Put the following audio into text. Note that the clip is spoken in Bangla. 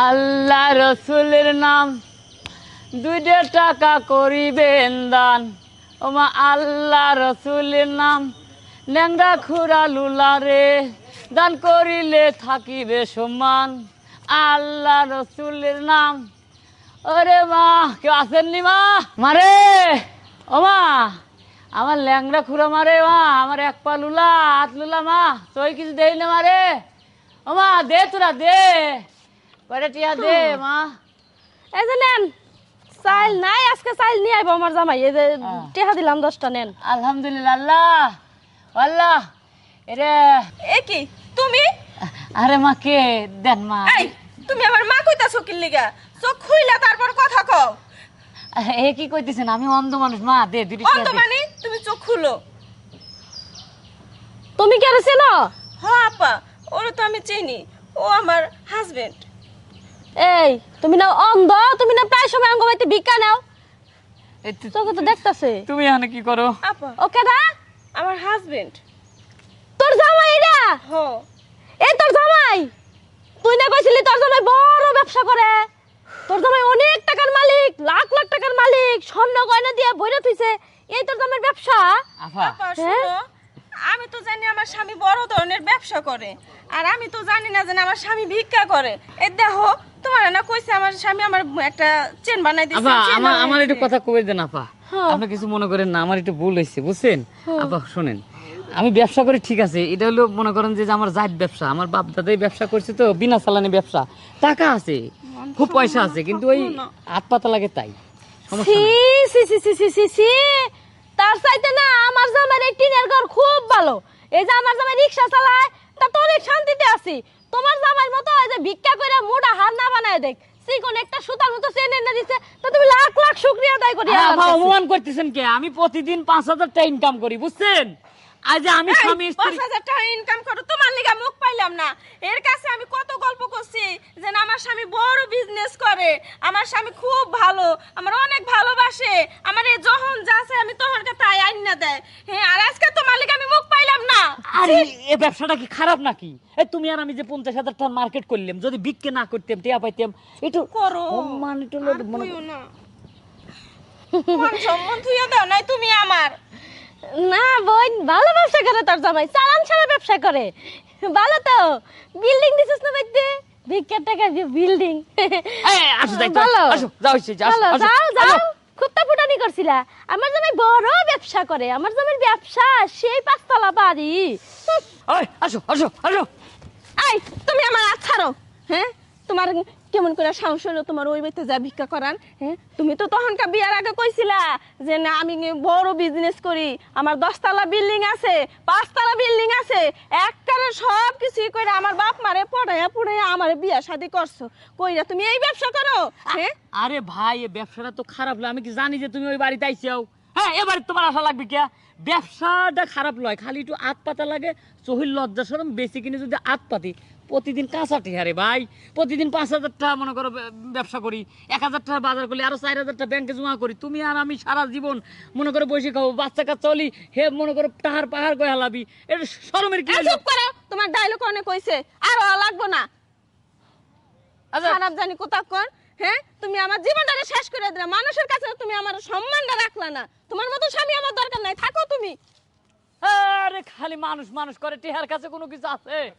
আল্লাহ রসুলের নাম। দুইটা টাকা করিবেন দান। ওমা আল্লাহ রসুলের নাম। ল্যাংড়া খুরা লুলা রে, দান করিলে থাকিবে সমান আল্লাহ রসুলের নাম। ওরে মা, কেউ আসেননি মা? মারে ও মা, আমার ল্যাংড়া খুঁড়ো মারে মা, আমার এক পা লুলা হাত লুলা মা তুই কিছু দেই না মারে ও মা, দে তোরা, দে। কয়টা টিয়া দে মা। এই যে নেন চাইল নাই আজকে চাইল নিয়ে আইবো আমার জামাই। এই যে আহ। দিলাম দশটা নেন। আলহামদুলিল্লাহ আল্লাহ। আল্লাহ। এরে। এ কি তুমি? আরে মা কে? দেন মা। এই তুমি আমার মা কইতাছো কি লিগা? চোখ খুইলা তারপর কথা কও। এ কি কইতেছেন? আমি অন্ধ মানুষ মা দে দুটি মানে? তুমি চোখ খুলো। তুমি কে রেছে না হ আপা ওরে তো আমি চিনি ও আমার হাজবেন্ড এই তুমি না অন্ধ তুমি না প্রায় সময় অঙ্গ বাইতে ভিক্ষা নাও। এই তোকে তো দেখতাছে। তুমি এখানে কি করো? আপা। ওকে না? আমার হাজবেন্ড তোর জামাই এটা হ। এই তোর জামাই? তুই না কইছিলি তোর জামাই বড় ব্যবসা করে। তোর জামাই অনেক টাকার মালিক লাখ লাখ টাকার মালিক স্বর্ণ গয়না দিয়ে বইরা থইছে। এই তোর জামাইয়ের ব্যবসা? আফা আপা? শুনো আমি তো জানি আমার স্বামী বড় ধরনের ব্যবসা করে। আর আমি তো জানি না যে আমার স্বামী ভিক্ষা করে। এই দেখো তোমার না কইছে আমার স্বামী আমার একটা চেন বানাই আপা আমার আমার একটু কথা দেন আপা। আপনি কিছু মনে করেন না আমার একটু ভুল হয়েছে বুঝছেন? আপা শোনেন আমি ব্যবসা করি ঠিক আছে এটা হলো মনে করেন যে আমার জাত ব্যবসা আমার বাপ দাদাই ব্যবসা করছে তো বিনা চালানি ব্যবসা। টাকা আছে খুব পয়সা আছে কিন্তু ওই হাত পাতা লাগে তাই সমস্যা C C C C C C C তার চাইতে না আমার এই টিনের ঘর খুব ভালো। এই যে আমার জামাই রিক্সা চালায় তা তো অনেক শান্তিতে আছি। তোমার জামাইয়ের মতো এই যে ভিক্ষা করে মোটা হার না বানায় দেখ সিকন একটা সুতার মতো চেন এনে দিছে তা তুমি লাখ লাখ শুক্রিয়া আদায় করি আরে আপা অপমান করতেছেন কে? আমি প্রতিদিন পাঁচ হাজার টাকা ইনকাম করি বুঝছেন? আজ আমি স্বামী স্ত্রী হাজার টাকা ইনকাম করো তোমার লিগা মুখ পাইলাম না। এর কাছে আমি কত গল্প করছি যে আমার স্বামী বড় বিজনেস করে আমার স্বামী খুব ভালো আমার অনেক ভালোবাসে আমার এই যখন যাচ্ছে আমি তোমার তাই আইন না দেয়। হ্যাঁ আর আজকে তোমার লিগা আমি মুখ পাইলাম না আরে এ ব্যবসাটা কি খারাপ নাকি? এই তুমি আর আমি যে পঞ্চাশ হাজার টাকা মার্কেট করলাম যদি বিক্রি না করতাম টিয়া পাইতাম একটু করো। সম্মান একটু মনে সম্মান দাও নাই তুমি আমার। না বোন ভালো ব্যবসা করে তোর জামাই চালান ছাড়া ব্যবসা করে। ভালো তো বিল্ডিং দিছিস না বাইতে ভিক্ষার টাকা দিয়ে বিল্ডিং আসো যাও, আসো, যাও, যাও, খুত্তা ফুটানি করছিলা? আমার জামাই বড় ব্যবসা করে আমার জামাইয়ের ব্যবসা সেই পাঁচতলা বাড়ি। ওই, আসো, আসো, আসো। আই তুমি আমার হাত ছাড়ো হ্যাঁ? তোমার কেমন করে সাহস হলো তোমার ওই বাড়িতে যা ভিক্ষা করান হ্যাঁ? তুমি তো তখনকার বিয়ার আগে কইছিলা যে না আমি বড় বিজনেস করি আমার দশতলা বিল্ডিং আছে পাঁচতলা বিল্ডিং আছে একবারে সব কিছুই করে আমার বাপ মারে পড়াইয়া পড়াইয়া আমার বিয়া শাদি করছ। কইরা তুমি এই ব্যবসা করো হ্যাঁ? আরে ভাই এ ব্যবসাটা তো খারাপ লয় আমি কি জানি যে তুমি ওই বাড়িতে আইসাও হ্যাঁ এবারে তোমার আশা লাগবে কে ব্যবসাটা খারাপ লয় খালি একটু আত পাতা লাগে চহিল লজ্জা সরম বেশি কিনে যদি আত পাতি প্রতিদিন কাঁচাটি হারে ভাই প্রতিদিন পাঁচ হাজার টাকা মনে করো ব্যবসা করি এক হাজার টাকা বাজার করলে আরও চার হাজার টাকা ব্যাংকে জমা করি তুমি আর আমি সারা জীবন মনে করো বসে খাব বাচ্চা কাচ্চা চলি হে মনে করো পাহাড় পাহাড় করে হালাবি এটা শরমের কি হলো? চুপ করো তোমার ডায়লগ অনেক কইছে আর লাগবো না আচ্ছা খারাপ জানি কোথাক্ষণ হ্যাঁ? তুমি আমার জীবনটা শেষ করে দিলে। মানুষের কাছে তুমি আমার সম্মানটা রাখলা না। তোমার মতো স্বামী আমার দরকার নাই। থাকো তুমি। আরে খালি মানুষ মানুষ করে। টিহার কাছে কোনো কিছু আছে?